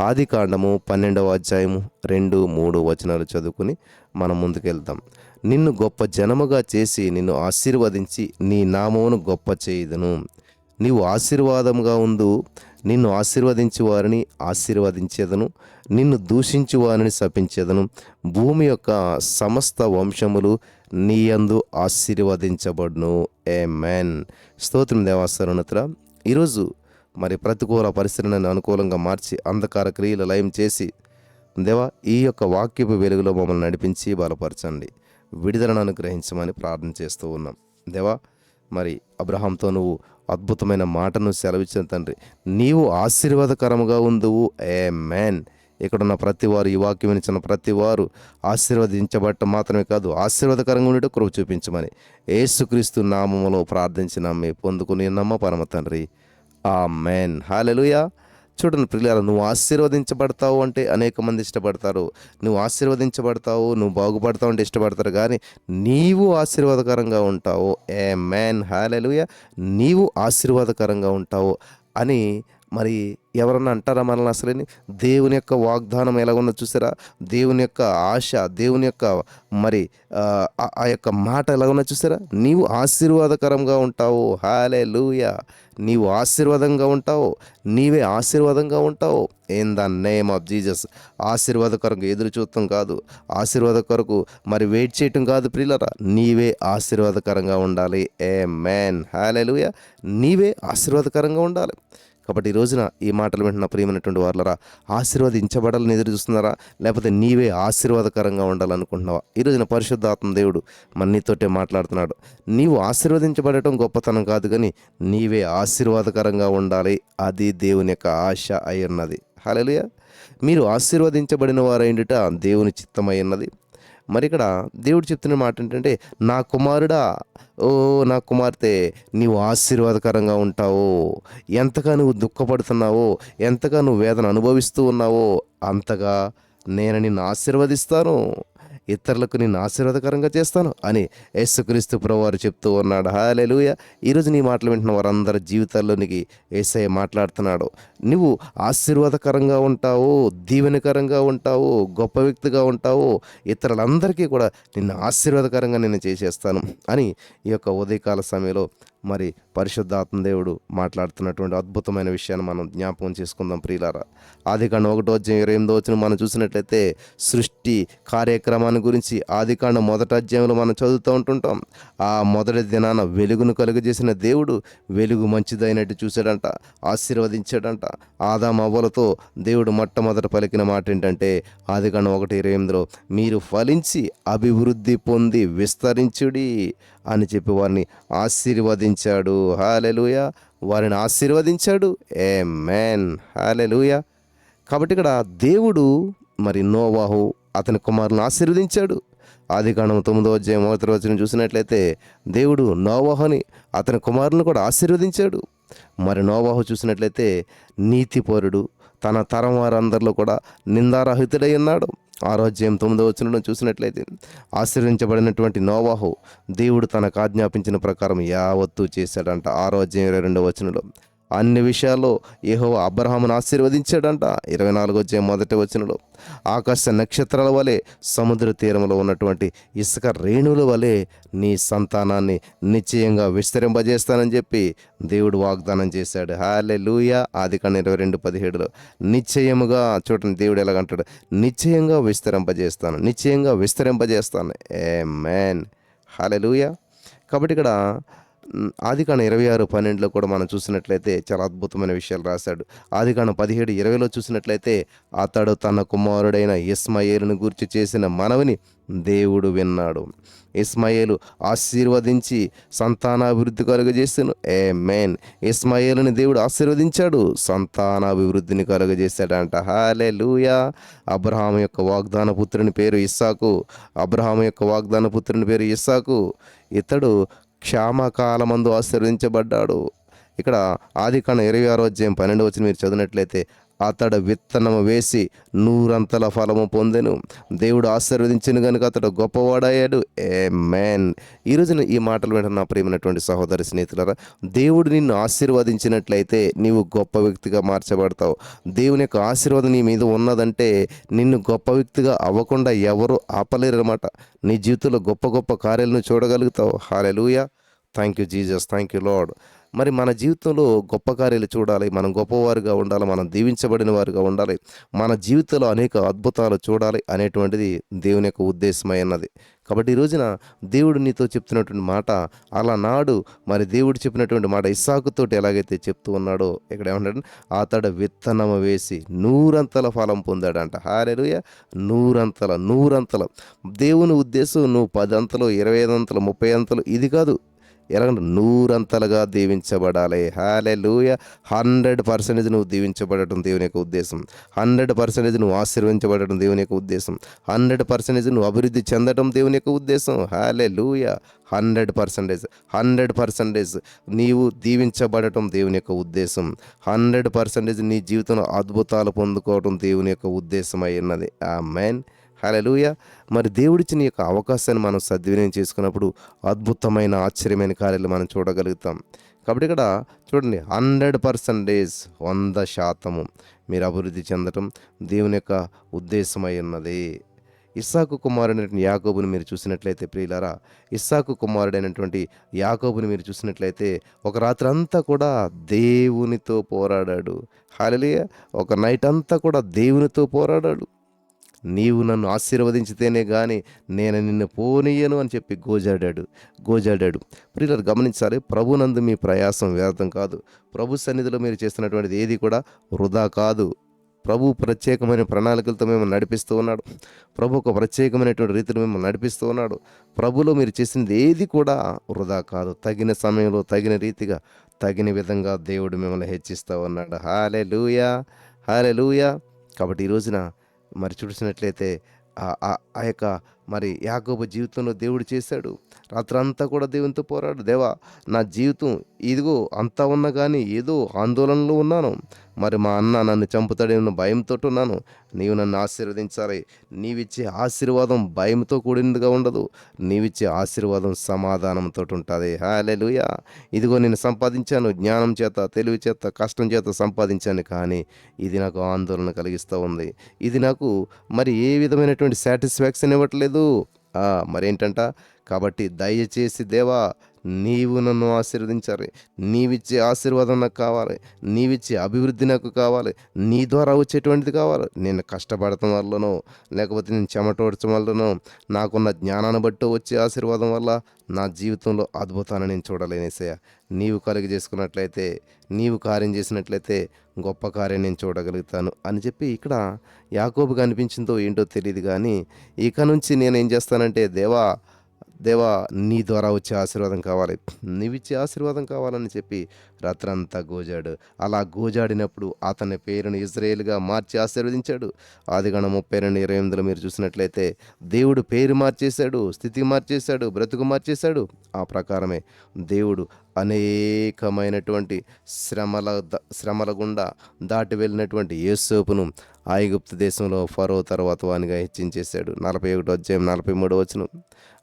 ఆది కాండము పన్నెండవ అధ్యాయము రెండు మూడు వచనాలు చదువుకుని మనం ముందుకెళ్తాం నిన్ను గొప్ప జనముగా చేసి నిన్ను ఆశీర్వదించి నీ నామమును గొప్ప చేయుదును. నీవు ఆశీర్వాదముగా ఉండు నిన్ను ఆశీర్వదించి వారిని ఆశీర్వదించేదను నిన్ను దూషించి వారిని శపించేదను. భూమి యొక్క సమస్త వంశములు నీయందు ఆశీర్వదించబడును. ఏ మ్యాన్ స్తోత్రం దేవాసరుణతుల ఈరోజు మరి ప్రతికూల పరిస్థితులను అనుకూలంగా మార్చి అంధకార క్రియలు లయం చేసి దేవా ఈ యొక్క వాక్యపు వెలుగులో మమ్మల్ని నడిపించి బలపరచండి. విడుదలను అనుగ్రహించమని ప్రార్థన చేస్తూ ఉన్నాం. దేవా మరి అబ్రహాంతో నువ్వు అద్భుతమైన మాటను సెలవిచ్చిన తండ్రి నీవు ఆశీర్వాదకరముగా ఉందువు. ఏ మ్యాన్ ఇక్కడున్న ప్రతి వారు ఈ వాక్యం వినిచిన ప్రతి వారు ఆశీర్వదించబట్ట మాత్రమే కాదు ఆశీర్వాదకరంగా ఉండేటో కృప చూపించమని ఏసుక్రీస్తు నామములో ప్రార్థించిన. మీ పొందుకుని నమ్మ పరమ తండ్రి? ఆ మెన్ హాలెలుయా చూడండి ప్రియులారా నువ్వు ఆశీర్వదించబడతావు అంటే అనేక మంది ఇష్టపడతారు. నువ్వు ఆశీర్వదించబడతావు నువ్వు బాగుపడతావు అంటే ఇష్టపడతారు. కానీ నీవు ఆశీర్వాదకరంగా ఉంటావు. ఏ మ్యాన్ హాలెలుయ నీవు ఆశీర్వాదకరంగా ఉంటావు అని మరి ఎవరన్నా అంటారా మనల్ని అసలేని దేవుని యొక్క వాగ్దానం ఎలాగుందో చూసారా? దేవుని యొక్క ఆశ దేవుని యొక్క మరి ఆ, యొక్క మాట ఎలాగున్నా చూసారా? నీవు ఆశీర్వాదకరంగా ఉంటావు. హాలే లూయ నీవు ఆశీర్వాదంగా ఉంటావు. నీవే ఆశీర్వాదంగా ఉంటావు. In the name of Jesus ఆశీర్వాదకరంగా ఎదురు చూడటం కాదు. ఆశీర్వాద కొరకు మరి వెయిట్ చేయటం కాదు ప్రియులరా. నీవే ఆశీర్వాదకరంగా ఉండాలి. ఏ మ్యాన్ హాలే లూయ నీవే ఆశీర్వాదకరంగా ఉండాలి. కాబట్టి ఈ రోజున ఈ మాటలు వింటున్న ప్రియమైనటువంటి వాళ్ళరా ఆశీర్వదించబడాలని ఎదురు చూస్తున్నారా? లేకపోతే నీవే ఆశీర్వాదకరంగా ఉండాలనుకుంటున్నావా? ఈ రోజున పరిశుద్ధాత్మ దేవుడు మన నీతోటే మాట్లాడుతున్నాడు. నీవు ఆశీర్వదించబడటం గొప్పతనం కాదు కానీ నీవే ఆశీర్వాదకరంగా ఉండాలి. అది దేవుని యొక్క ఆశ అయి ఉన్నది. హల్లెలూయా. మీరు ఆశీర్వదించబడిన వారైండుట దేవుని చిత్తమై ఉన్నది. మరి ఇక్కడ దేవుడు చెప్తున్న మాట ఏంటంటే నా కుమారుడా ఓ నా కుమార్తె నీవు ఆశీర్వాదకరంగా ఉంటావు. ఎంతగా నువ్వు దుఃఖపడుతున్నావో ఎంతగా నువ్వు వేదన అనుభవిస్తూ ఉన్నావో అంతగా నేను నిన్ను ఆశీర్వదిస్తాను. ఇతరులకు నేను ఆశీర్వాదకరంగా చేస్తాను అని యేసుక్రీస్తు ప్రభువారు చెప్తూ ఉన్నాడు. హాలెలుయ ఈరోజు నీ మాటలు వింటున్న వారందరి జీవితాల్లోనికి ఏసఐ మాట్లాడుతున్నాడు. నువ్వు ఆశీర్వాదకరంగా ఉంటావు దీవెనకరంగా ఉంటావు గొప్ప వ్యక్తిగా ఉంటావు. ఇతరులందరికీ కూడా నిన్ను ఆశీర్వాదకరంగా నేను చేసేస్తాను అని ఈ యొక్క ఉదయకాల సమయంలో మరి పరిశుద్ధాత్మ దేవుడు మాట్లాడుతున్నటువంటి అద్భుతమైన విషయాన్ని మనం జ్ఞాపకం చేసుకుందాం ప్రియులారా. ఆది ఒకటో అధ్యాయం ఇరవై ఎనిమిదో వచ్చిన మనం చూసినట్లయితే సృష్టి కార్యక్రమాన్ని గురించి ఆది కాండం మొదటి అధ్యాయంలో మనం చదువుతూ ఉంటుంటాం. ఆ మొదటి దినాన వెలుగును కలుగజేసిన దేవుడు వెలుగు మంచిదైనట్టు చూశాడంట ఆశీర్వదించాడంట. ఆదాం అవ్వలతో దేవుడు మొట్టమొదట పలికిన మాట ఏంటంటే ఆది ఒకటి ఇరవై ఎనిమిదిలో మీరు ఫలించి అభివృద్ధి పొంది విస్తరించుడి అని చెప్పి వారిని ఆశీర్వదించాడు హాలెలుయ. వారిని ఆశీర్వదించాడు. Amen hallelujah. కాబట్టి ఇక్కడ దేవుడు మరి నోవాహు అతని కుమారులను ఆశీర్వదించాడు. ఆది కాండం తొమ్మిదో అధ్యాయం మొదటి రోజున చూసినట్లయితే దేవుడు నోవాహుని అతని కుమారుని కూడా ఆశీర్వదించాడు. మరి నోవాహు చూసినట్లయితే నీతిపరుడు తన తరం వారందరిలో కూడా నిందారహితుడై ఉన్నాడు. ఆరోగ్యం తొమ్మిదో వచనంలో చూసినట్లయితే ఆశీర్వించబడినటువంటి నోవాహు దేవుడు తనకు ఆజ్ఞాపించిన ప్రకారం యావత్తు చేశాడంట ఆరోగ్యం ఇరవై రెండో వచనంలో. అన్ని విషయాల్లో ఏహో అబ్రహామును ఆశీర్వదించాడంట. ఇరవై నాలుగో అధ్యాయం మొదటి వచనంలో ఆకాశ నక్షత్రాల వలె సముద్ర తీరంలో ఉన్నటువంటి ఇసుక రేణుల వలె నీ సంతానాన్ని నిశ్చయంగా విస్తరింపజేస్తానని చెప్పి దేవుడు వాగ్దానం చేశాడు. హాలే లూయా ఆది కన్నా ఇరవై రెండు పదిహేడులో నిశ్చయముగా చూడండి దేవుడు ఎలాగంటాడు నిశ్చయంగా విస్తరింపజేస్తాను నిశ్చయంగా విస్తరింపజేస్తాను. ఏ మ్యాన్ హాలే లూయా కాబట్టి ఇక్కడ ఆదికాండ ఇరవై ఆరు పన్నెండులో కూడా మనం చూసినట్లయితే చాలా అద్భుతమైన విషయాలు రాశాడు. ఆదికాండ పదిహేడు ఇరవైలో చూసినట్లయితే అతడు తన కుమారుడైన ఇస్మాయేలును గురించి చేసిన మనవిని దేవుడు విన్నాడు. ఇస్మాయేలు ఆశీర్వదించి సంతానాభివృద్ధి కలుగజేసాను ఏ మేన్ ఇస్మాయేలుని దేవుడు ఆశీర్వదించాడు సంతానాభివృద్ధిని కలుగజేశాడంట. హాలే లూయా అబ్రహాం యొక్క వాగ్దాన పుత్రుని పేరు ఇస్సాకు. అబ్రహాం యొక్క వాగ్దాన పుత్రుని పేరు ఇస్సాకు. ఇతడు క్షామకాలమందు ఆశీర్వదించబడ్డాడు. ఇక్కడ ఆది కాండం ఇరవై ఆరో అధ్యాయం పన్నెండు వచ్చి మీరు చదివినట్లయితే అతడు విత్తనము వేసి నూరంతల ఫలము పొందెను. దేవుడు ఆశీర్వదించిన కనుక అతడు గొప్పవాడయ్యాడు. ఏ మ్యాన్ ఈ రోజున ఈ మాటలు వెంట నా ప్రియమైనటువంటి సహోదరి స్నేహితులరా దేవుడు నిన్ను ఆశీర్వదించినట్లయితే నీవు గొప్ప వ్యక్తిగా మార్చబడతావు. దేవుని యొక్క ఆశీర్వాదం నీ మీద ఉన్నదంటే నిన్ను గొప్ప వ్యక్తిగా అవ్వకుండా ఎవరు ఆపలేరు అనమాట నీ జీవితంలో గొప్ప గొప్ప కార్యాలను చూడగలుగుతావు. Hallelujah thank you Jesus thank you Lord మరి మన జీవితంలో గొప్ప కార్యాలు చూడాలి. మనం గొప్పవారుగా ఉండాలి. మనం దీవించబడిన వారుగా ఉండాలి. మన జీవితంలో అనేక అద్భుతాలు చూడాలి అనేటువంటిది దేవుని యొక్క ఉద్దేశమై కాబట్టి ఈ రోజున దేవుడు నీతో చెప్తున్నటువంటి మాట అలా నాడు మరి దేవుడు చెప్పినటువంటి మాట ఇస్సాకుతోటి ఎలాగైతే చెప్తూ ఉన్నాడో ఇక్కడ ఏమంటాడు? అతడు విత్తనము వేసి నూరంతల ఫలం పొందాడంట. హారెలుయ నూరంతల నూరంతల. దేవుని ఉద్దేశం నువ్వు పదంతలు ఇరవై ఐదు అంతలు ముప్పై అంతలు ఇది కాదు. ఎలాగంటే నూరంతలుగా దీవించబడాలి. హాలే లూయ హండ్రెడ్ పర్సెంటేజ్ నువ్వు దీవించబడటం దేవుని యొక్క ఉద్దేశం. హండ్రెడ్ పర్సెంటేజ్ నువ్వు ఆశీర్వించబడటం దేవుని యొక్క ఉద్దేశం. హండ్రెడ్ పర్సెంటేజ్ నువ్వు అభివృద్ధి చెందడం దేవుని యొక్క ఉద్దేశం. హాలే లూయ హండ్రెడ్ పర్సెంటేజ్. హండ్రెడ్ పర్సెంటేజ్ నీవు దీవించబడటం దేవుని యొక్క ఉద్దేశం. హండ్రెడ్ పర్సెంటేజ్ నీ జీవితంలో అద్భుతాలు పొందుకోవడం దేవుని యొక్క ఉద్దేశం అయి ఉన్నది. ఆ మెయిన్ హలలుయ మరి దేవుడిచ్చిన యొక్క అవకాశాన్ని మనం సద్వినియోగం చేసుకున్నప్పుడు అద్భుతమైన ఆశ్చర్యమైన కార్యాలు మనం చూడగలుగుతాం. కాబట్టి ఇక్కడ చూడండి హండ్రెడ్ పర్సంటేజ్ వంద శాతము మీరు అభివృద్ధి చెందటం దేవుని యొక్క ఉద్దేశమై ఉన్నది. ఇస్సాకు కుమారుడైనటువంటి యాకోబుని మీరు చూసినట్లయితే ప్రియులారా ఇస్సాకు కుమారుడైనటువంటి యాకోబుని మీరు చూసినట్లయితే ఒక రాత్రి అంతా కూడా దేవునితో పోరాడాడు. హాలలియ ఒక నైట్ అంతా కూడా దేవునితో పోరాడాడు. నీవు నన్ను ఆశీర్వదించితేనే కానీ నేను నిన్ను పోనీయను అని చెప్పి గోజాడాడు. గోజాడాడు. ప్రియులు గమనించాలి ప్రభునందు మీ ప్రయాసం వ్యర్థం కాదు. ప్రభు సన్నిధిలో మీరు చేస్తున్నటువంటిది ఏది కూడా వృధా కాదు. ప్రభు ప్రత్యేకమైన ప్రణాళికలతో మేము నడిపిస్తూ ఉన్నాడు. ప్రభు ఒక ప్రత్యేకమైనటువంటి రీతిలో మిమ్మల్ని నడిపిస్తూ ఉన్నాడు. ప్రభులో మీరు చేసినది ఏది కూడా వృధా కాదు. తగిన సమయంలో తగిన రీతిగా తగిన విధంగా దేవుడు మిమ్మల్ని హెచ్చిస్తూ ఉన్నాడు. హాలే లూయా హాలే లూయా కాబట్టి ఈ రోజున మరి చూసినట్లయితే ఆ- ఆ ఆ యొక్క మరి యాకోబు జీవితంలో దేవుడు చేశాడు. రాత్రంతా కూడా దేవునితో పోరాడు. దేవా నా జీవితం ఇదిగో అంతా ఉన్నా కానీ ఏదో ఆందోళనలో ఉన్నాను. మరి మా అన్న నన్ను చంపుతాడేమో భయంతో ఉన్నాను. నీవు నన్ను ఆశీర్వదించాలి. నీవిచ్చే ఆశీర్వాదం భయంతో కూడినదిగా ఉండదు. నీవిచ్చే ఆశీర్వాదం సమాధానంతో ఉంటుంది. హాలెలుయా ఇదిగో నేను సంపాదించాను జ్ఞానం చేత తెలివి చేత కష్టం చేత సంపాదించాను కానీ ఇది నాకు ఆందోళన కలిగిస్తూ ఉంది. ఇది నాకు మరి ఏ విధమైనటువంటి సాటిస్ఫాక్షన్ ఇవ్వట్లేదు? కాదు మరేంటంట? కాబట్టి దయచేసి దేవా నీవు నన్ను ఆశీర్వదించాలి. నీవిచ్చే ఆశీర్వాదం నాకు కావాలి. నీవిచ్చే అభివృద్ధి నాకు కావాలి. నీ ద్వారా వచ్చేటువంటిది కావాలి. నేను కష్టపడటం వల్లనో లేకపోతే నేను చెమటోడ్చడం వల్లనో నాకున్న జ్ఞానాన్ని బట్టి వచ్చే ఆశీర్వాదం వల్ల నా జీవితంలో అద్భుతాన్ని నేను చూడలేనేసయ్య నీవు కలిగి చేసుకున్నట్లయితే నీవు కార్యం చేసినట్లయితే గొప్ప కార్యం నేను చూడగలుగుతాను అని చెప్పి ఇక్కడ యాకోబుగా అనిపించిందో ఏంటో తెలియదు కానీ ఇక నుంచి నేను ఏం చేస్తానంటే దేవా దేవా నీ ద్వారా వచ్చే ఆశీర్వాదం కావాలి. నీవిచ్చే ఆశీర్వాదం కావాలని చెప్పి రాత్రంతా గోజాడు. అలా గోజాడినప్పుడు అతని పేరును ఇజ్రాయేల్గా మార్చి ఆశీర్వదించాడు. ఆదిగణ ముప్పై రెండు ఇరవై ఎనిమిదిలో మీరు చూసినట్లయితే దేవుడు పేరు మార్చేశాడు స్థితి మార్చేశాడు బ్రతుకు మార్చేశాడు. ఆ ప్రకారమే దేవుడు అనేకమైనటువంటి శ్రమల శ్రమల గుండా దాటి వెళ్ళినటువంటి యేసోపును ఐగుప్తు దేశంలో ఫరో తర్వాత వానిగా హెచ్చించేశాడు. నలభై ఒకటి అధ్యాయం నలభై మూడు వచ్చును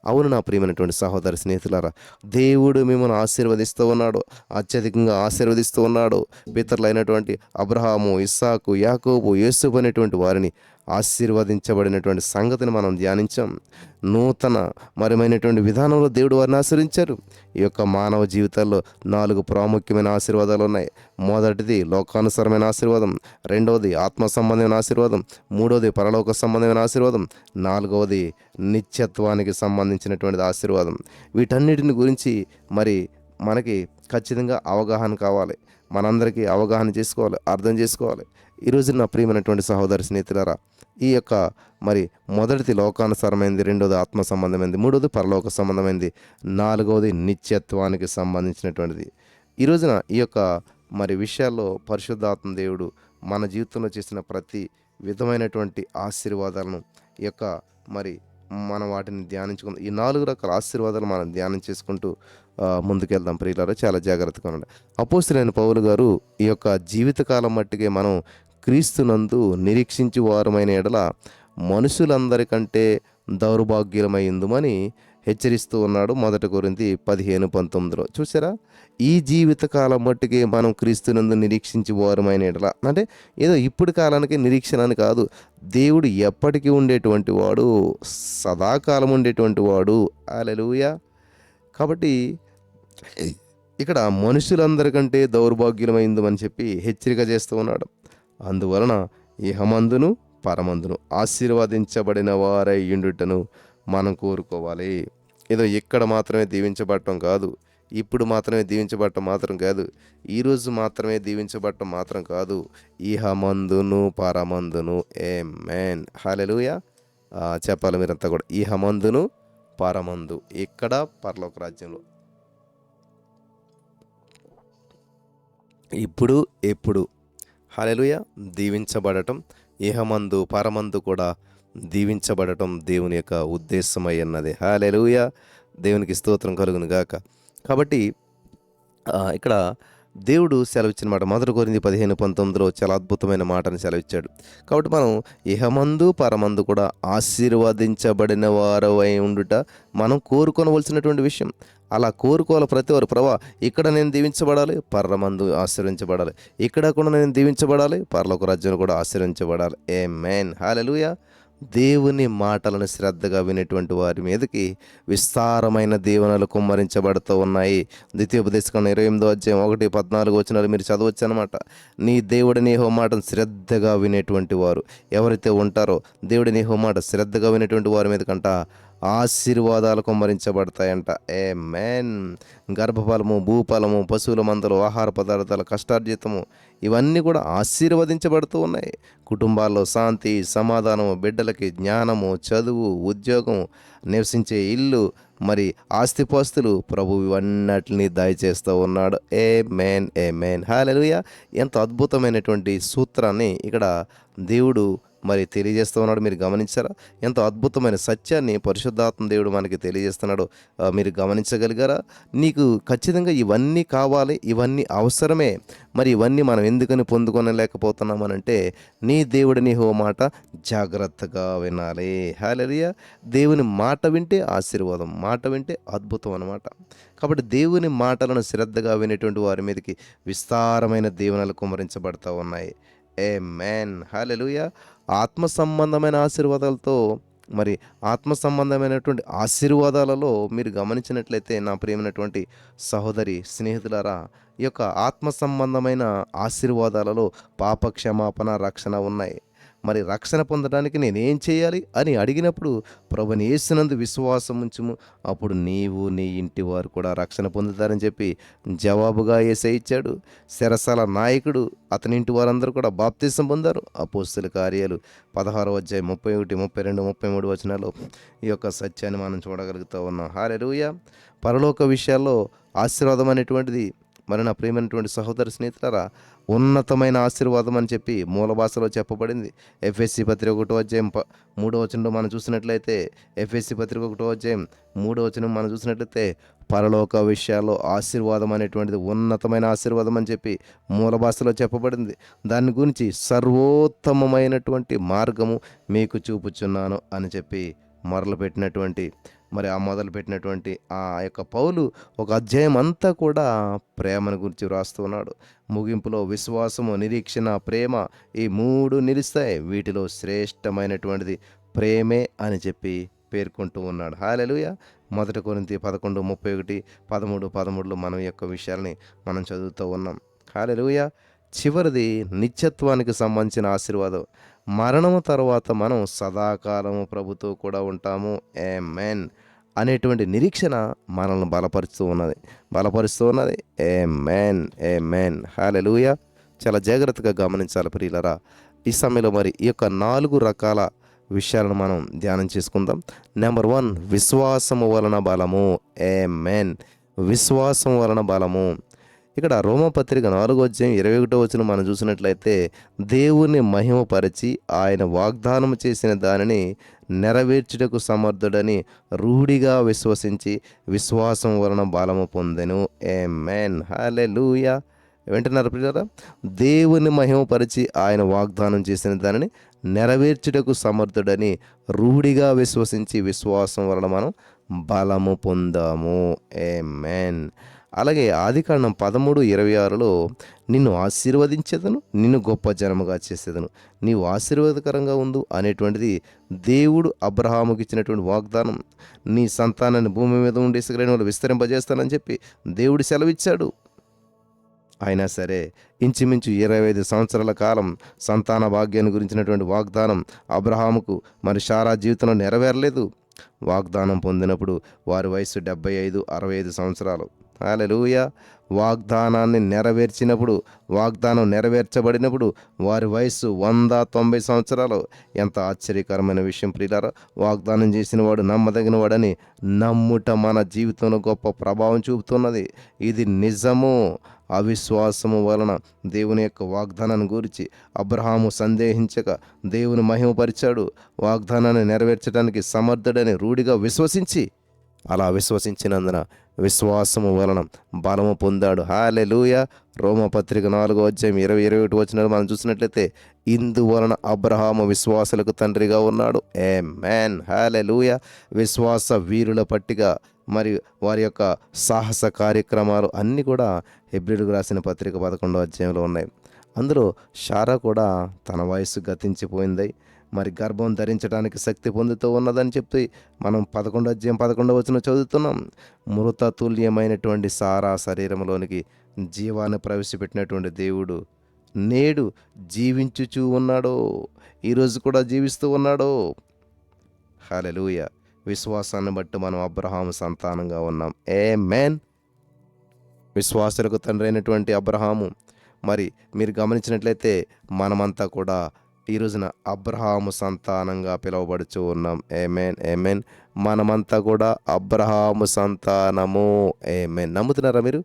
అవును నా ప్రియమైనటువంటి సహోదరి స్నేహితులారా దేవుడు మిమ్మల్ని ఆశీర్వదిస్తూ ఉన్నాడు అత్యధికంగా ఆశీర్వదిస్తూ ఉన్నాడు. పితరులైనటువంటి అబ్రహాము ఇస్సాకు యాకోబు యేసుపు అనేటువంటి వారిని ఆశీర్వదించబడినటువంటి సంగతిని మనం ధ్యానించాం. నూతన మరమైనటువంటి విధానంలో దేవుడు వారిని ఆశ్రయించారు. ఈ యొక్క మానవ జీవితాల్లో నాలుగు ప్రాముఖ్యమైన ఆశీర్వాదాలు ఉన్నాయి. మొదటిది లోకానుసరమైన ఆశీర్వాదం రెండవది ఆత్మ సంబంధమైన ఆశీర్వాదం మూడవది పరలోక సంబంధమైన ఆశీర్వాదం నాలుగవది నిత్యత్వానికి సంబంధించినటువంటిది ఆశీర్వాదం. వీటన్నిటిని గురించి మరి మనకి ఖచ్చితంగా అవగాహన కావాలి. మనందరికీ అవగాహన చేసుకోవాలి అర్థం చేసుకోవాలి. ఈరోజు నా ప్రియమైనటువంటి సహోదరి స్నేహితులారా ఈ యొక్క మరి మొదటిది లోకానుసారమైంది రెండోది ఆత్మ సంబంధమైంది మూడోది పరలోక సంబంధమైంది నాలుగవది నిత్యత్వానికి సంబంధించినటువంటిది. ఈ రోజున ఈ యొక్క మరి విషయాల్లో పరిశుద్ధాత్మ దేవుడు మన జీవితంలో చేసిన ప్రతి విధమైనటువంటి ఆశీర్వాదాలను ఈ యొక్క మరి మనం వాటిని ధ్యానించుకుందాం. ఈ నాలుగు రకాల ఆశీర్వాదాలు మనం ధ్యానం చేసుకుంటూ ముందుకెళ్దాం. ప్రియులారా చాలా జాగ్రత్తగా ఉండండి. అపోస్తులైన పౌలు గారు ఈ యొక్క జీవితకాలం మట్టికే మనం క్రీస్తునందు నిరీక్షించి వారమైన ఎడల మనుషులందరికంటే దౌర్భాగ్యులమైందుమని హెచ్చరిస్తూ ఉన్నాడు. మొదటి గురించి పదిహేను పంతొమ్మిదిలో. చూసారా ఈ జీవితకాలం మట్టుకే మనం క్రీస్తునందు నిరీక్షించి వారమైన ఎడల. అంటే ఏదో ఇప్పుడు కాలానికి నిరీక్షణ అని కాదు. దేవుడు ఎప్పటికీ ఉండేటువంటి వాడు సదాకాలం ఉండేటువంటి వాడు. అలెలుయ కాబట్టి ఇక్కడ మనుషులందరికంటే అని చెప్పి హెచ్చరిక చేస్తూ ఉన్నాడు. అందువలన ఇహమందును పరమందును ఆశీర్వదించబడిన వారై ఉండుటను మనం కోరుకోవాలి. ఏదో ఇక్కడ మాత్రమే దీవించబడటం కాదు. ఇప్పుడు మాత్రమే దీవించబడటం మాత్రం కాదు. ఈరోజు మాత్రమే దీవించబడటం మాత్రం కాదు. ఈహ మందును పరమందును. ఏ మేన్ హాలెలుయ చెప్పాలి మీరంతా కూడా. ఈహ మందును పరమందు. ఇక్కడ పరలోక రాజ్యంలో. ఇప్పుడు ఎప్పుడు. హాలెలుయ దీవించబడటం. ఇహమందు పరమందు కూడా దీవించబడటం దేవుని యొక్క ఉద్దేశమై ఉన్నది. హాలెలుయ దేవునికి స్తోత్రం కలుగును గాక కాబట్టి ఇక్కడ దేవుడు సెలవిచ్చిన మాట మొదటి కోరింది పదిహేను పంతొమ్మిదిలో చాలా అద్భుతమైన మాటను సెలవిచ్చాడు. కాబట్టి మనం ఇహమందు పరమందు కూడా ఆశీర్వదించబడిన వారవై ఉండుట మనం కోరుకోవలసినటువంటి విషయం. అలా కోరుకోవాలి ప్రతి వారు ప్రభా ఇక్కడ నేను దీవించబడాలి పరమందు ఆశీర్వించబడాలి. ఇక్కడ కూడా నేను దీవించబడాలి పర్లకు రాజ్యం కూడా ఆశీర్వించబడాలి. ఏ మేన్ హాలెలుయా దేవుని మాటలను శ్రద్ధగా వినేటువంటి వారి మీదకి విస్తారమైన దీవెనలు కుమ్మరించబడుతూ ఉన్నాయి. ద్వితీయోపదేశకం ఇరవై ఎనిమిదో అధ్యాయం ఒకటి పద్నాలుగు వచ్చినారు మీరు చదవచ్చు అనమాట నీ దేవుడి నీ హోమాటను శ్రద్ధగా వినేటువంటి వారు ఎవరైతే ఉంటారో దేవుడి నీ హోమాట శ్రద్ధగా వినేటువంటి వారి మీద కంట ఆశీర్వాదాలు కుమ్మరించబడతాయంట. ఏ మేన్ గర్భఫలము భూఫలము పశువుల మందలు ఆహార పదార్థాల కష్టార్జితము ఇవన్నీ కూడా ఆశీర్వదించబడుతూ ఉన్నాయి. కుటుంబాల్లో శాంతి సమాధానము బిడ్డలకి జ్ఞానము చదువు ఉద్యోగం నివసించే ఇల్లు మరి ఆస్తిపాస్తులు ప్రభు ఇవన్నిటిని దయచేస్తూ ఉన్నాడు. ఏ మేన్ ఏ మేన్ హాలెలుయ ఎంత అద్భుతమైనటువంటి సూత్రాన్ని ఇక్కడ దేవుడు మరి తెలియజేస్తూ ఉన్నాడు. మీరు గమనించారా? ఎంతో అద్భుతమైన సత్యాన్ని పరిశుద్ధాత్మ దేవుడు మనకి తెలియజేస్తున్నాడు. మీరు గమనించగలిగారా? నీకు ఖచ్చితంగా ఇవన్నీ కావాలి ఇవన్నీ అవసరమే. మరి ఇవన్నీ మనం ఎందుకని పొందుకొనలేకపోతున్నామనంటే నీ దేవుడి నీ హో మాట జాగ్రత్తగా వినాలి. హాలరియా దేవుని మాట వింటే ఆశీర్వాదం మాట వింటే అద్భుతం అన్నమాట. కాబట్టి దేవుని మాటలను శ్రద్ధగా వినేటువంటి వారి మీదకి విస్తారమైన దీవెనలు కుమరించబడతా ఉన్నాయి. ఏ మ్యాన్ హాలెలుయ ఆత్మ సంబంధమైన ఆశీర్వాదాలతో మరి ఆత్మ సంబంధమైనటువంటి ఆశీర్వాదాలలో మీరు గమనించినట్లయితే నా ప్రియమైనటువంటి సహోదరి స్నేహితులారా ఈ యొక్క ఆత్మ సంబంధమైన ఆశీర్వాదాలలో పాప క్షమాపణ రక్షణ ఉన్నాయి. మరి రక్షణ పొందడానికి నేనేం చేయాలి అని అడిగినప్పుడు ప్రభుని వేసినందు విశ్వాసం ఉంచుము. అప్పుడు నీవు నీ ఇంటి వారు కూడా రక్షణ పొందుతారని చెప్పి జవాబుగా ఏసై ఇచ్చాడు. శరసాల నాయకుడు అతని ఇంటి వారందరూ కూడా బాప్తీసం పొందారు. అపోస్తుల కార్యాలు పదహారు అధ్యాయం ముప్పై ఒకటి ముప్పై రెండు ముప్పై మూడు వచనాలు ఈ యొక్క సత్యాన్ని మనం చూడగలుగుతూ ఉన్నాం. హారెలుయ పరలోక విషయాల్లో ఆశీర్వాదం అనేటువంటిది మరి నా ప్రియమైనటువంటి సహోదర స్నేహితులరా ఉన్నతమైన ఆశీర్వాదం అని చెప్పి మూల భాషలో చెప్పబడింది. ఎఫ్ఎస్సి పత్రిక ఒకటో అధ్యాయం ప మూడో వచనంలో మనం చూసినట్లయితే ఎఫ్ఎస్సి పత్రిక ఒకటో అధ్యాయం మూడో వచనం మనం చూసినట్లయితే పరలోక విషయాల్లో ఆశీర్వాదం అనేటువంటిది ఉన్నతమైన ఆశీర్వాదం అని చెప్పి మూల భాషలో చెప్పబడింది. దాని గురించి సర్వోత్తమమైనటువంటి మార్గము మీకు చూపుచున్నాను అని చెప్పి మొదలుపెట్టినటువంటి మరి ఆ మొదలుపెట్టినటువంటి ఆ యొక్క పౌలు ఒక అధ్యాయం అంతా కూడా ప్రేమను గురించి వ్రాస్తూ ఉన్నాడు. ముగింపులో విశ్వాసము నిరీక్షణ ప్రేమ ఈ మూడు నిలుస్తాయి. వీటిలో శ్రేష్టమైనటువంటిది ప్రేమే అని చెప్పి పేర్కొంటూ ఉన్నాడు. హాలెలుయ! మొదటి కొరింతి పదకొండు ముప్పై ఒకటి పదమూడు పదమూడులో మనం యొక్క విషయాల్ని మనం చదువుతూ ఉన్నాం. హాలెలుయ! చివరిది నిత్యత్వానికి సంబంధించిన ఆశీర్వాదం. మరణము తర్వాత మనం సదాకాలము ప్రభుతో కూడా ఉంటాము. ఏ మెన్ అనేటువంటి నిరీక్షణ మనల్ని బలపరుస్తూ ఉన్నది. బలపరుస్తూ ఉన్నది. Amen amen hallelujah చాలా జాగ్రత్తగా గమనించాలి ప్రియులరా. ఈ సమయంలో మరి ఈ యొక్క నాలుగు రకాల విషయాలను మనం ధ్యానం చేసుకుందాం. నెంబర్ వన్ విశ్వాసము వలన బలము. ఏ మెన్ విశ్వాసం వలన బలము. ఇక్కడ రోమపత్రిక నాలుగో అధ్యాయం ఇరవై ఒకటో వచ్చిన మనం చూసినట్లయితే దేవుని మహిమపరిచి ఆయన వాగ్దానం చేసిన దానిని నెరవేర్చుటకు సమర్థుడని రూఢిగా విశ్వసించి విశ్వాసం వలన బలము పొందెను. ఏ మెన్ హాలెలూయా వింటున్నారు ప్రియులారా? దేవుని మహిమపరిచి ఆయన వాగ్దానం చేసిన దానిని నెరవేర్చుటకు సమర్థుడని రూఢిగా విశ్వసించి విశ్వాసం వలన మనం బలము పొందాము. ఏ మెన్ అలాగే ఆదికాండం పదమూడు ఇరవై ఆరులో నిన్ను ఆశీర్వదించేదను నిన్ను గొప్ప జనముగా చేసేదను. నీవు ఆశీర్వాదకరంగా ఉండు అనేటువంటిది దేవుడు అబ్రహాముకి ఇచ్చినటువంటి వాగ్దానం. నీ సంతానాన్ని భూమి మీద ఉండే వాళ్ళు విస్తరింపజేస్తానని చెప్పి దేవుడు సెలవిచ్చాడు. అయినా సరే ఇంచుమించు ఇరవై ఐదు సంవత్సరాల కాలం సంతాన భాగ్యాన్ని గురించినటువంటి వాగ్దానం అబ్రహాముకు మరి షారా జీవితంలో నెరవేరలేదు. వాగ్దానం పొందినప్పుడు వారి వయసు డెబ్బై ఐదు అరవై ఐదు సంవత్సరాలు. అలెలుయ వాగ్దానాన్ని నెరవేర్చినప్పుడు వాగ్దానం నెరవేర్చబడినప్పుడు వారి వయస్సు వంద తొంభై సంవత్సరాలు. ఎంత ఆశ్చర్యకరమైన విషయం ప్రియులారా వాగ్దానం చేసిన వాడు నమ్మదగిన వాడని నమ్ముట మన జీవితంలో గొప్ప ప్రభావం చూపుతున్నది. ఇది నిజము. అవిశ్వాసము వలన దేవుని యొక్క వాగ్దానాన్ని గురించి అబ్రహాము సందేహించక దేవుని మహిమపరిచాడు. వాగ్దానాన్ని నెరవేర్చడానికి సమర్థుడని రూఢిగా విశ్వసించి అలా విశ్వసించినందున విశ్వాసము వలన బలము పొందాడు. హాలే లూయ రోమపత్రిక నాలుగో అధ్యాయం ఇరవై ఇరవై ఒకటి వచ్చినట్టు మనం చూసినట్లయితే ఇందువలన అబ్రహాము విశ్వాసులకు తండ్రిగా ఉన్నాడు. ఏ మ్యాన్ హాలే లూయ విశ్వాస వీరుల పట్టిక మరియు వారి యొక్క సాహస కార్యక్రమాలు అన్నీ కూడా హెబ్రిడ్కు రాసిన పత్రిక పదకొండో అధ్యాయంలో ఉన్నాయి. అందులో షారా కూడా తన వయసు గతించిపోయింది. మరి గర్భం ధరించడానికి శక్తి పొందుతూ ఉన్నదని చెప్పి మనం పదకొండో అధ్యాయం పదకొండవ వచ్చిన చదువుతున్నాం. మృత తుల్యమైనటువంటి సారా శరీరంలోనికి జీవాన్ని ప్రవేశపెట్టినటువంటి దేవుడు నేడు జీవించుచూ ఉన్నాడో ఈరోజు కూడా జీవిస్తూ ఉన్నాడో. హలెలూయ విశ్వాసాన్ని బట్టి మనం అబ్రహాము సంతానంగా ఉన్నాం. ఏ మ్యాన్ విశ్వాసులకు తండ్రి అయినటువంటి అబ్రహాము. మరి మీరు గమనించినట్లయితే మనమంతా కూడా ఈ రోజున అబ్రహాము సంతానంగా పిలువబడుచు ఉన్నాం. ఏమేన్ ఏమేన్ మనమంతా కూడా అబ్రహాము సంతానము. ఏమేన్ నమ్ముతున్నారా మీరు?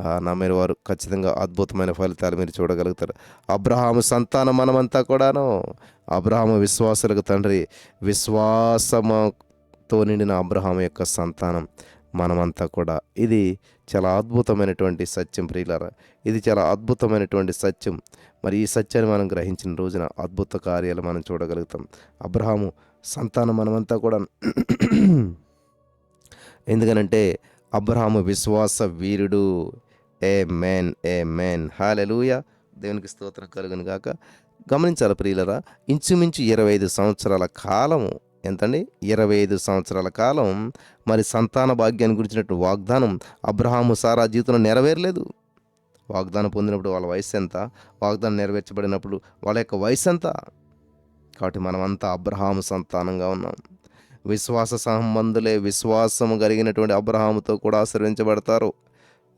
నమ్మేరు నమ్మిన వారు ఖచ్చితంగా అద్భుతమైన ఫలితాలు మీరు చూడగలుగుతారు. అబ్రహాము సంతానం మనమంతా కూడాను. అబ్రహాము విశ్వాసులకు తండ్రి విశ్వాసముతో నిండిన అబ్రహాము యొక్క సంతానం మనమంతా కూడా. ఇది చాలా అద్భుతమైనటువంటి సత్యం ప్రియులారా. ఇది చాలా అద్భుతమైనటువంటి సత్యం. మరి ఈ సత్యాన్ని మనం గ్రహించిన రోజున అద్భుత కార్యాలు మనం చూడగలుగుతాం. అబ్రహాము సంతానం మనమంతా కూడా ఎందుకనంటే అబ్రహాము విశ్వాస వీరుడు. ఏ మేన్ ఏ మేన్ హాలెలూయ దేవునికి స్తోత్రం కలుగును గాక. గమనించాలి ప్రియులరా ఇంచుమించు ఇరవై ఐదు సంవత్సరాల కాలము ఎంతండి? ఇరవై ఐదు సంవత్సరాల కాలం. మరి సంతాన భాగ్యాన్ని గురించినట్టు వాగ్దానం అబ్రహాము సారా జీవితంలో నెరవేరలేదు. వాగ్దానం పొందినప్పుడు వాళ్ళ వయసు ఎంత? వాగ్దానం నెరవేర్చబడినప్పుడు వాళ్ళ యొక్క వయసు ఎంత? కాబట్టి మనమంతా అబ్రహాము సంతానంగా ఉన్నాం. విశ్వాస సంబంధులే విశ్వాసము కలిగినటువంటి అబ్రహాముతో కూడా ఆశ్రయించబడతారు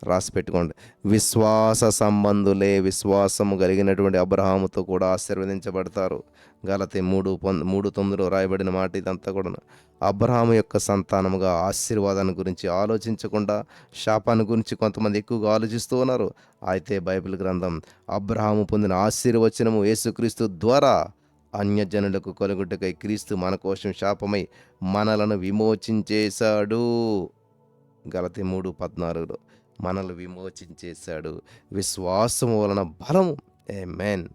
రాసి పెట్టుకోండి. విశ్వాస సంబంధులే విశ్వాసము కలిగినటువంటి అబ్రహాముతో కూడా ఆశీర్వదించబడతారు. గలతి మూడు పొంద మూడు తొమ్మిదిలో రాయబడిన మాట ఇదంతా కూడా అబ్రహాము యొక్క సంతానముగా ఆశీర్వాదాన్ని గురించి ఆలోచించకుండా శాపాన్ని గురించి కొంతమంది ఎక్కువగా ఆలోచిస్తూ ఉన్నారు. అయితే బైబిల్ గ్రంథం అబ్రహాము పొందిన ఆశీర్వచనము యేసుక్రీస్తు ద్వారా అన్యజనులకు కొలుగుటకై క్రీస్తు మన కోసం శాపమై మనలను విమోచించేశాడు. గలతి మూడు పద్నాలుగులో మనల్ని విమోచించేశాడు. విశ్వాసము వలన బలము. A main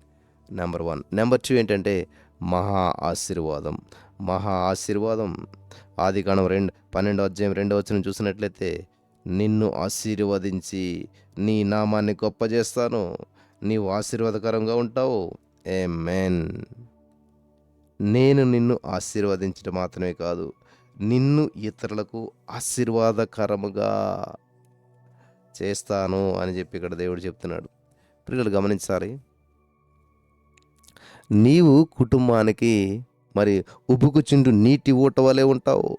number one. Number two ఏంటంటే మహా ఆశీర్వాదం. మహా ఆశీర్వాదం. ఆది కాణం రెండు పన్నెండో అధ్యాయం రెండో వచ్చిన చూసినట్లయితే నిన్ను ఆశీర్వదించి నీ నామాన్ని గొప్ప చేస్తాను. నీవు ఆశీర్వాదకరంగా ఉంటావు. ఏ మెన్ నేను నిన్ను ఆశీర్వదించడం మాత్రమే కాదు నిన్ను ఇతరులకు ఆశీర్వాదకరముగా చేస్తాను అని చెప్పి ఇక్కడ దేవుడు చెప్తున్నాడు. పిల్లలు గమనించాలి నీవు కుటుంబానికి మరి ఉబ్బుకుచుండు నీటి ఊట వలె ఉంటావు.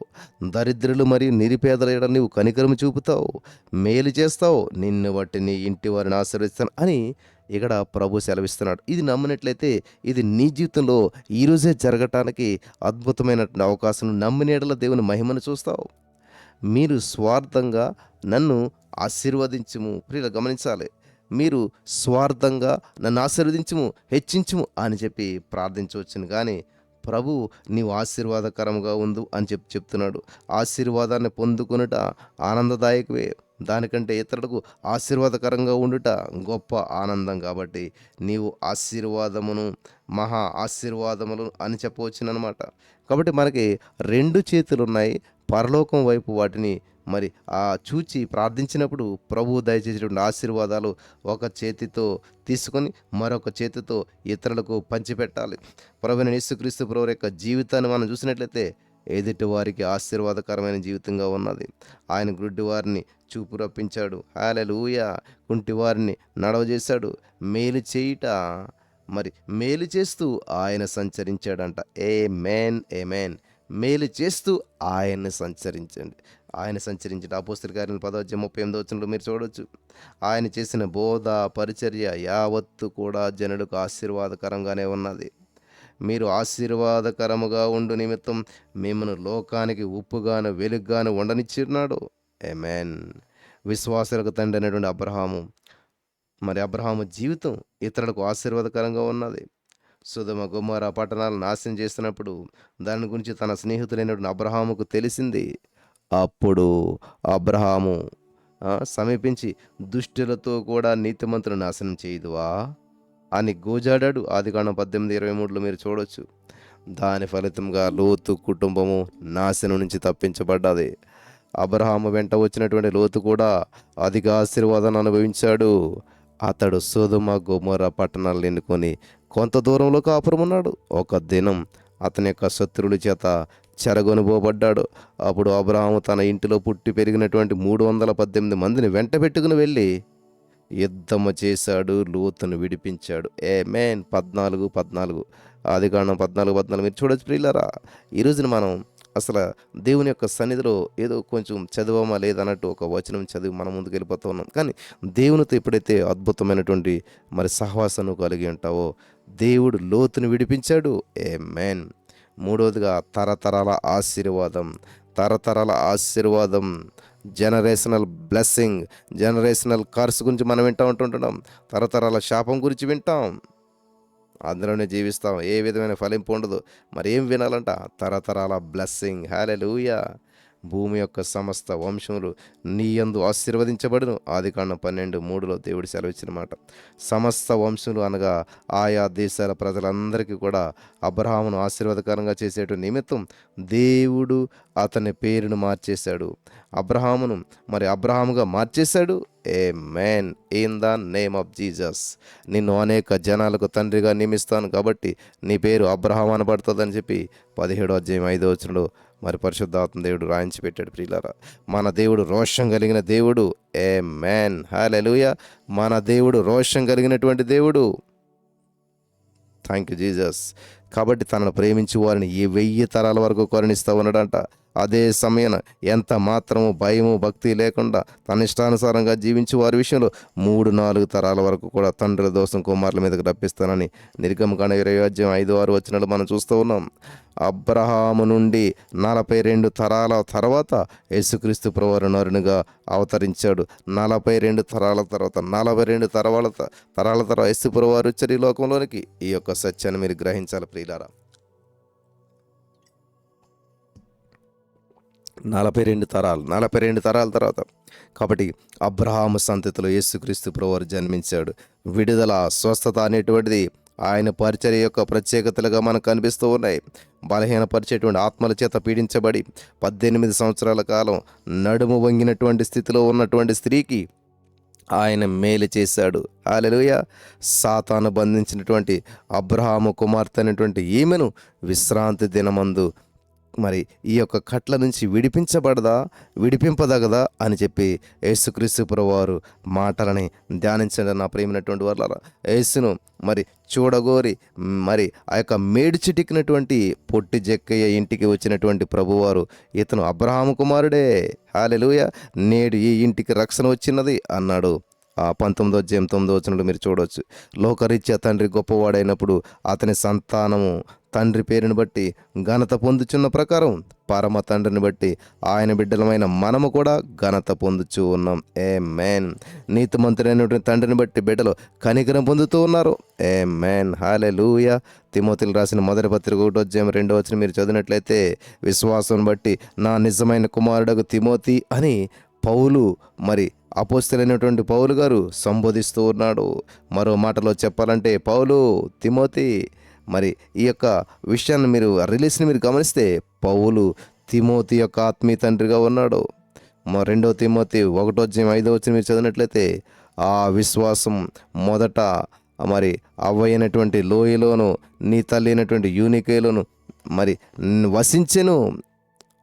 దరిద్రులు మరియు నిరుపేదల నీవు కనికరము చూపుతావు. మేలు చేస్తావు. నిన్ను బట్టి నీ ఇంటి వారిని ఆశీర్వదిస్తాను అని ఇక్కడ ప్రభు సెలవిస్తున్నాడు. ఇది నమ్మినట్లయితే ఇది నీ జీవితంలో ఈరోజే జరగటానికి అద్భుతమైనటువంటి అవకాశం. నమ్మినేడల దేవుని మహిమను చూస్తావు. మీరు స్వార్థంగా నన్ను ఆశీర్వదించము. ప్రియులు గమనించాలి. మీరు స్వార్థంగా నన్ను ఆశీర్వదించుము హెచ్చించుము అని చెప్పి ప్రార్థించవచ్చును. కానీ ప్రభు నీవు ఆశీర్వాదకరంగా ఉండు అని చెప్పి చెప్తున్నాడు. ఆశీర్వాదాన్ని పొందుకునుట ఆనందదాయకమే. దానికంటే ఇతరులకు ఆశీర్వాదకరంగా ఉండుట గొప్ప ఆనందం కాబట్టి నీవు ఆశీర్వాదమును మహా ఆశీర్వాదములు అని చెప్పవచ్చునమాట కాబట్టి మనకి రెండు చేతులు ఉన్నాయి పరలోకం వైపు వాటిని మరి ఆ చూచి ప్రార్థించినప్పుడు ప్రభువు దయచేసినటువంటి ఆశీర్వాదాలు ఒక చేతితో తీసుకొని మరొక చేతితో ఇతరులకు పంచిపెట్టాలి. ప్రభుని యేసుక్రీస్తు ప్రభు యొక్క జీవితాన్ని మనం చూసినట్లయితే ఎదుటి వారికి ఆశీర్వాదకరమైన జీవితంగా ఉన్నది. ఆయన గుడ్డి వారిని చూపు రప్పించాడు. హాలెలూయ కుంటి వారిని నడవజేశాడు. మేలు చేయుట మరి మేలు చేస్తూ ఆయన సంచరించాడంట. ఏ మేన్ ఏ మేన్ మేలు చేస్తూ ఆయన్ని సంచరించండి. ఆయన సంచరించిన అపోస్తుల కార్యం పదవచ్చ ముప్పై ఎనిమిది వచ్చినట్లు మీరు చూడవచ్చు ఆయన చేసిన బోధ పరిచర్య యావత్తు కూడా జనులకు ఆశీర్వాదకరంగానే ఉన్నది. మీరు ఆశీర్వాదకరముగా ఉండు నిమిత్తం మిమ్మను లోకానికి ఉప్పుగాను వెలుగ్గాను ఉండనిచ్చిన్నాడు మ్యాన్ విశ్వాసులకు తండ్రి అనేటువంటి అబ్రహాము. మరి అబ్రహాము జీవితం ఇతరులకు ఆశీర్వాదకరంగా ఉన్నది. సుధమ గుమ్మర పట్టణాలు నాశనం చేస్తున్నప్పుడు దాని గురించి తన స్నేహితులైనటువంటి అబ్రహాముకు తెలిసింది. అప్పుడు అబ్రహాము సమీపించి దుష్టులతో కూడా నీతిమంతులు నాశనం చేయదువా? అని గోజాడాడు. ఆదికాండం పద్దెనిమిది ఇరవై మూడులో మీరు చూడొచ్చు. దాని ఫలితంగా లోతు కుటుంబము నాశనం నుంచి తప్పించబడ్డది. అబ్రహాము వెంట వచ్చినటువంటి లోతు కూడా అధిక ఆశీర్వాదాన్ని అనుభవించాడు. అతడు సోదుమ గోమోర పట్టణాలను ఎన్నుకొని కొంత దూరంలో కాపురం ఉన్నాడు ఒక దినం అతని యొక్క శత్రువుల చేత చెరగొనిపోబడ్డాడు. అప్పుడు అబ్రహాము తన ఇంటిలో పుట్టి పెరిగినటువంటి మూడు వందల పద్దెనిమిది మందిని వెంట పెట్టుకుని వెళ్ళి యుద్ధము చేశాడు లోతును విడిపించాడు. ఏ మేన్ పద్నాలుగు పద్నాలుగు. ఆది కారణం పద్నాలుగు పద్నాలుగు. మీరు చూడొచ్చు ప్రియులరా ఈ రోజున మనం అసలు దేవుని యొక్క సన్నిధిలో ఏదో కొంచెం చదవమా లేదన్నట్టు ఒక వచనం చదివి మనం ముందుకు వెళ్ళిపోతూ ఉన్నాం. కానీ దేవునితో ఎప్పుడైతే అద్భుతమైనటువంటి మరి సహవాసను కలిగి ఉంటావో దేవుడు లోతును విడిపించాడు. ఏ మేన్ మూడవదిగా తరతరాల ఆశీర్వాదం తరతరాల ఆశీర్వాదం జనరేషనల్ బ్లెస్సింగ్ జనరేషనల్ కర్స్ గురించి మనం వింటూ ఉంటుంటున్నాం. తరతరాల శాపం గురించి వింటాం. అందులోనే జీవిస్తాం. ఏ విధమైన ఫలింపు ఉండదు. మరి ఏం వినాలంట? తరతరాల బ్లెస్సింగ్ హ్యాలెలూయా భూమి యొక్క సమస్త వంశములు నీ యందు ఆశీర్వదించబడును. ఆదికాండం పన్నెండు మూడులో దేవుడు సెలవిచ్చిన మాట. సమస్త వంశములు అనగా ఆయా దేశాల ప్రజలందరికీ కూడా అబ్రహామును ఆశీర్వాదకరంగా చేసేటు నిమిత్తం దేవుడు అతని పేరును మార్చేశాడు. అబ్రహామును మరి అబ్రహాముగా మార్చేశాడు. Amen in the name of Jesus నిన్ను అనేక జనాలకు తండ్రిగా నియమిస్తాను కాబట్టి నీ పేరు అబ్రహాం అనబడుతుందని చెప్పి పదిహేడో అధ్యాయం ఐదో వచనంలో మరి పరిశుద్ధాత్మ దేవుడు రాయించి పెట్టాడు ప్రియులారా. మన దేవుడు రోషం కలిగిన దేవుడు. ఏ మ్యాన్ హాలెలుయ మన దేవుడు రోషం కలిగినటువంటి దేవుడు. థ్యాంక్ యూ జీజస్ కాబట్టి తనను ప్రేమించి వారిని ఈ వెయ్యి తరాల వరకు కరుణిస్తూ ఉన్నాడంట. అదే సమయాన ఎంత మాత్రము భయము భక్తి లేకుండా తన ఇష్టానుసారంగా జీవించి వారి విషయంలో మూడు నాలుగు తరాల వరకు కూడా తండ్రుల దోషం కుమారుల మీదకి రప్పిస్తానని నిర్గమకాండ ఇరవై అధ్యాయం ఐదు ఆరు వచ్చినట్లు మనం చూస్తూ ఉన్నాం. అబ్రహాము నుండి నలభై రెండు తరాల తర్వాత యేసుక్రీస్తు ప్రవారు నరునిగా అవతరించాడు. నలభై రెండు తరాల తర్వాత నలభై రెండు తరాల తరాల తర్వాత యేసు ప్రవారు వచ్చారు ఈ లోకంలోనికి. ఈ యొక్క సత్యాన్ని మీరు గ్రహించాలి ప్రియులారా. నలభై రెండు తరాలు నలభై రెండు తరాల తర్వాత. కాబట్టి అబ్రహాము సంతతిలో యేసుక్రీస్తు ప్రభువారు జన్మించాడు. విడుదల స్వస్థత అనేటువంటిది ఆయన పరిచర్య యొక్క ప్రత్యేకతలుగా మనకు కనిపిస్తూ ఉన్నాయి. బలహీనపరిచేటువంటి ఆత్మల చేత పీడించబడి పద్దెనిమిది సంవత్సరాల కాలం నడుము వంగినటువంటి స్థితిలో ఉన్నటువంటి స్త్రీకి ఆయన మేలు చేశాడు. హాలెలుయ సాతాను బంధించినటువంటి అబ్రహాము కుమార్తె అనేటువంటి ఈమెను విశ్రాంతి దినమందు మరి ఈ యొక్క కట్ల నుంచి విడిపించబడదా? విడిపింపదగదా? అని చెప్పి యేసుక్రీస్తుపుర వారు మాటలని ధ్యానించండి నా ప్రియమైనటువంటి వారు యేసును మరి చూడగోరి మరి ఆ యొక్క మేడు చిటికినటువంటి పొట్టి జక్కయ్య ఇంటికి వచ్చినటువంటి ప్రభువారు ఇతను అబ్రహాము కుమారుడే. హాలెలుయ. నేడు ఈ ఇంటికి రక్షణ వచ్చినది అన్నాడు. పంతొమ్మిదో అధ్యాయం తొమ్మిదో వచనంలో మీరు చూడవచ్చు. లోకరీత్యా తండ్రి గొప్పవాడైనప్పుడు అతని సంతానము తండ్రి పేరుని బట్టి ఘనత పొందుచున్న ప్రకారం పరమ తండ్రిని బట్టి ఆయన బిడ్డలమైన మనము కూడా ఘనత పొందుచూ ఉన్నాం. ఏ మేన్ నీతిమంతుడైనటువంటి తండ్రిని బట్టి బిడ్డలు కనికరం పొందుతూ ఉన్నారు. ఏ మేన్ హాలే లూయ తిమోతిలు రాసిన మొదటి పత్రిక ఒకటో అధ్యాయం రెండో వచ్చిన మీరు చదివినట్లయితే విశ్వాసం బట్టి నా నిజమైన కుమారుడకు తిమోతి అని పౌలు మరి అపోస్తులైనటువంటి పౌలు గారు సంబోధిస్తూ ఉన్నాడు. మరో మాటలో చెప్పాలంటే పౌలు తిమోతి మరి ఈ యొక్క విషయాన్ని మీరు రిలీజ్ని మీరు గమనిస్తే పౌలు తిమోతి యొక్క ఆత్మీయ తండ్రిగా ఉన్నాడు. మా రెండో తిమోతి ఒకటో అధ్యాయం ఐదో వచ్చిన మీరు చదివినట్లయితే ఆ విశ్వాసం మొదట మరి అవ్వైనటువంటి లోయలోను నీ తల్లి అయినటువంటి యూనికేలోను మరి వసించెను.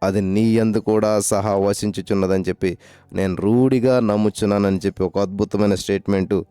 అది నీ అందు కూడా సహా వసించుచున్నదని చెప్పి నేను రూఢిగా నమ్ముచున్నానని చెప్పి ఒక అద్భుతమైన స్టేట్మెంటు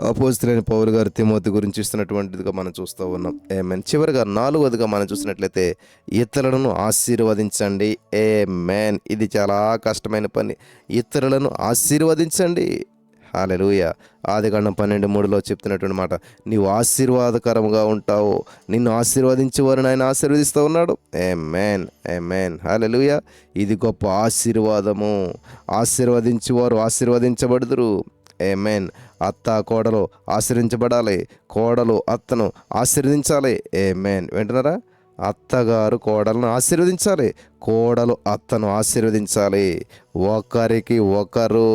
అపోజితులైన పౌరు గారు తిమోతి గురించి ఇస్తున్నటువంటిదిగా మనం చూస్తూ ఉన్నాం. ఏమెన్ చివరిగా నాలుగవదిగా మనం చూసినట్లయితే ఇతరులను ఆశీర్వదించండి. ఏ మేన్ ఇది చాలా కష్టమైన పని. ఇతరులను ఆశీర్వదించండి. హాలెలుయ ఆదికాండం పన్నెండు మూడులో చెప్తున్నటువంటి మాట నీవు ఆశీర్వాదకరంగా ఉంటావు. నిన్ను ఆశీర్వదించేవారిని ఆయన ఆశీర్వదిస్తూ ఉన్నాడు. ఏ మేన్ ఏ మేన్ హాలెలూయ ఇది గొప్ప ఆశీర్వాదము. ఆశీర్వదించేవారు ఆశీర్వదించబడుదురు. ఏ మేన్ అత్త కోడలు ఆశ్రయించబడాలి కోడలు అత్తను ఆశీర్వదించాలి. ఏ మేన్ వింటున్నారా? అత్తగారు కోడలను ఆశీర్వదించాలి. కోడలు అత్తను ఆశీర్వదించాలి. ఒకరికి ఒకరు.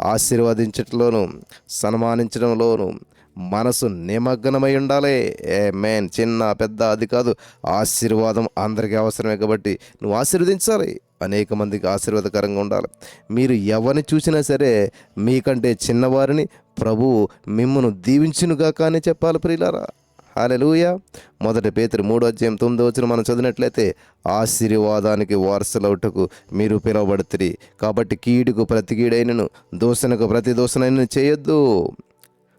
ఆశీర్వదించటంలోను సన్మానించడంలోను మనసు నిమగ్నమై ఉండాలి. ఏ మేన్ చిన్న పెద్ద అది కాదు. ఆశీర్వాదం అందరికీ అవసరమే కాబట్టి నువ్వు ఆశీర్వదించాలి. అనేక మందికి ఆశీర్వాదకరంగా ఉండాలి. మీరు ఎవరిని చూసినా సరే మీకంటే చిన్నవారిని ప్రభువు మిమ్మను దీవించునుగా కానీ చెప్పాలి ప్రియులారా. హాలెలూయ మొదటి పేతురు మూడో అధ్యాయం తొమ్మిదో వచ్చిన మనం చదివినట్లయితే ఆశీర్వాదానికి వారసులవుటకు మీరు పిలువబడుతుంది కాబట్టి కీడుకు ప్రతి కీడైనను దోషణకు ప్రతి దోషణైనను చేయొద్దు.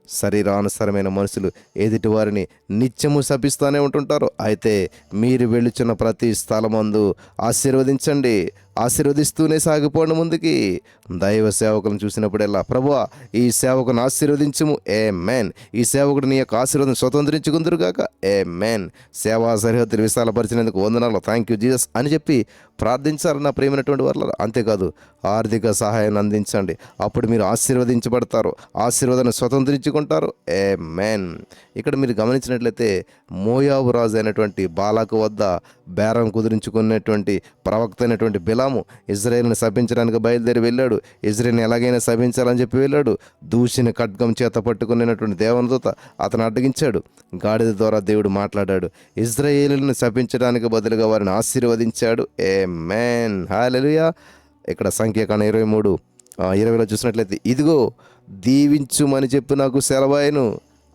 శరీరానుసరమైన మనుషులు ఎదుటి వారిని నిత్యము శపిస్తూనే ఉంటుంటారు. అయితే మీరు వెళుచున్న ప్రతి స్థలమందు ఆశీర్వదించండి. ఆశీర్వదిస్తూనే సాగిపోండి ముందుకి. దైవ సేవకులను చూసినప్పుడల్లా ప్రభువా ఈ సేవకును ఆశీర్వదించుము. ఏ మెన్ ఈ సేవకుడు నీ యొక్క ఆశీర్వాదం స్వతంత్రించుకుందరుగాక. ఏ మెన్ సేవా సరిహద్దులు విశాలపరిచినందుకు వందనాలు. థ్యాంక్ యూ జీసస్ అని చెప్పి ప్రార్థించాలి నా ప్రియమైనటువంటి వాళ్ళ అంతేకాదు ఆర్థిక సహాయాన్ని అందించండి. అప్పుడు మీరు ఆశీర్వదించబడతారు. ఆశీర్వాదాన్ని స్వతంత్రించుకుంటారు. ఏ మెన్ ఇక్కడ మీరు గమనించినట్లయితే మోయాబు రాజు అయినటువంటి బాలాకు వద్ద బేరం కుదిరించుకున్నటువంటి ప్రవక్త అయినటువంటి బిలాము ఇజ్రాయేల్ని శపించడానికి బయలుదేరి వెళ్ళాడు. ఇజ్రాయేల్ని ఎలాగైనా శపించాలని చెప్పి వెళ్ళాడు. దూషిన ఖడ్గం చేత పట్టుకునేటువంటి దేవనదూత అతను అడ్డగించాడు. గాడిద ద్వారా దేవుడు మాట్లాడాడు. ఇజ్రాయేలుని శపించడానికి బదులుగా వారిని ఆశీర్వదించాడు. ఏ మ్యాన్ హాలెలుయా ఇక్కడ సంఖ్యాకాండ ఇరవై మూడు. ఇరవైలో చూసినట్లయితే ఇదిగో దీవించుమని చెప్పి నాకు సెలవాయను.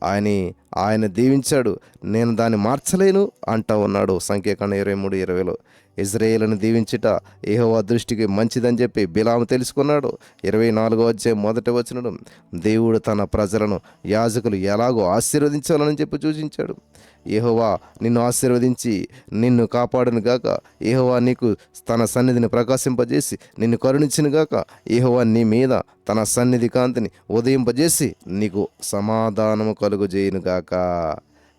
ఆయన ఆయన దీవించాడు. నేను దాన్ని మార్చలేను అంటా ఉన్నాడు సంఖ్యాకాండ ఇరవై మూడు ఇరవైలో. ఇజ్రాయేలును దీవించుట ఏహోవా దృష్టికి మంచిదని చెప్పి బిలాము తెలుసుకున్నాడు. ఇరవై నాలుగో అధ్యాయం మొదట వచ్చినడు దేవుడు తన ప్రజలను యాజకులు ఎలాగో ఆశీర్వదించాలని చెప్పి సూచించాడు. ఏహోవా నిన్ను ఆశీర్వదించి నిన్ను కాపాడును గాక. ఏహోవా నీకు తన సన్నిధిని ప్రకాశింపజేసి నిన్ను కరుణించిన గాక. ఏహోవా నీ మీద తన సన్నిధి కాంతిని ఉదయింపజేసి నీకు సమాధానము కలుగు గాక.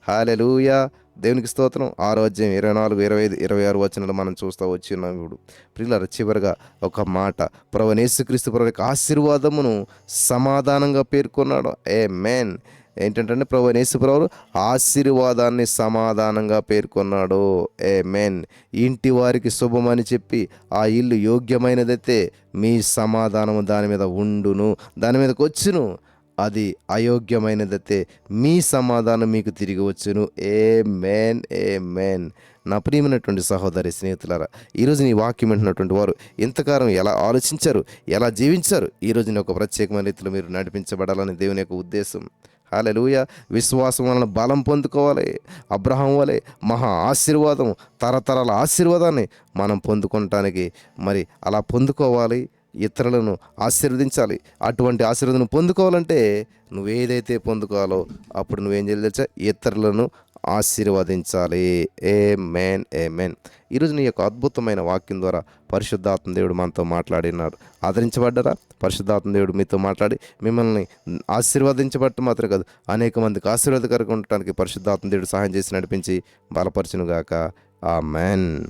హాలెలూయా! దేవునికి స్తోత్రం. ఆరోగ్యం ఇరవై నాలుగు ఇరవై ఐదు ఇరవై ఆరు వచనాలు మనం చూస్తూ వచ్చినాం ఇప్పుడు ప్రియుల చివరిగా ఒక మాట. ప్రవణేశ్వక్రీస్తు ప్రభు యొక్క ఆశీర్వాదమును సమాధానంగా పేర్కొన్నాడు. ఏ మేన్ ఏంటంటే ప్రభు యేసుప్రభు ఆశీర్వాదాన్ని సమాధానంగా పేర్కొన్నాడు. ఏ మెన్ ఇంటి వారికి శుభమని చెప్పి ఆ ఇల్లు యోగ్యమైనదైతే మీ సమాధానము దాని మీద ఉండును. దాని మీదకి వచ్చును అది అయోగ్యమైనదైతే మీ సమాధానం మీకు తిరిగి వచ్చును. ఏ మేన్ ఏ మేన్ నా ప్రియమైనటువంటి సహోదరి స్నేహితులారా ఈరోజు నీ వాక్యం వింటున్నటువంటి వారు ఇంతకాలం ఎలా ఆలోచించారు ఎలా జీవించారు ఈరోజు నీ ఒక ప్రత్యేకమైన రీతిలో మీరు నడిపించబడాలని దేవుని యొక్క ఉద్దేశం. హాలెలుయ విశ్వాసం వలన బలం పొందుకోవాలి. అబ్రహం వలె మహా ఆశీర్వాదం తరతరాల ఆశీర్వాదాన్ని మనం పొందుకోవటానికి మరి అలా పొందుకోవాలి. ఇతరులను ఆశీర్వదించాలి. అటువంటి ఆశీర్వాదం పొందుకోవాలంటే నువ్వేదైతే పొందుకోవాలో అప్పుడు నువ్వేం చేయాలి ఇతరులను ఆశీర్వదించాలి. ఏ మేన్ ఏ మేన్ ఈరోజు నీ యొక్క అద్భుతమైన వాక్యం ద్వారా పరిశుద్ధాత్మ దేవుడు మనతో మాట్లాడినాడు. ఆదరించబడ్డారా? పరిశుద్ధాత్మ దేవుడు మీతో మాట్లాడి మిమ్మల్ని ఆశీర్వదించబట్టు మాత్రమే కాదు అనేక మందికి ఆశీర్వాదకరంగా ఉండటానికి పరిశుద్ధాత్మ దేవుడు సహాయం చేసి నడిపించి బలపరచునుగాక. ఆ మ్యాన్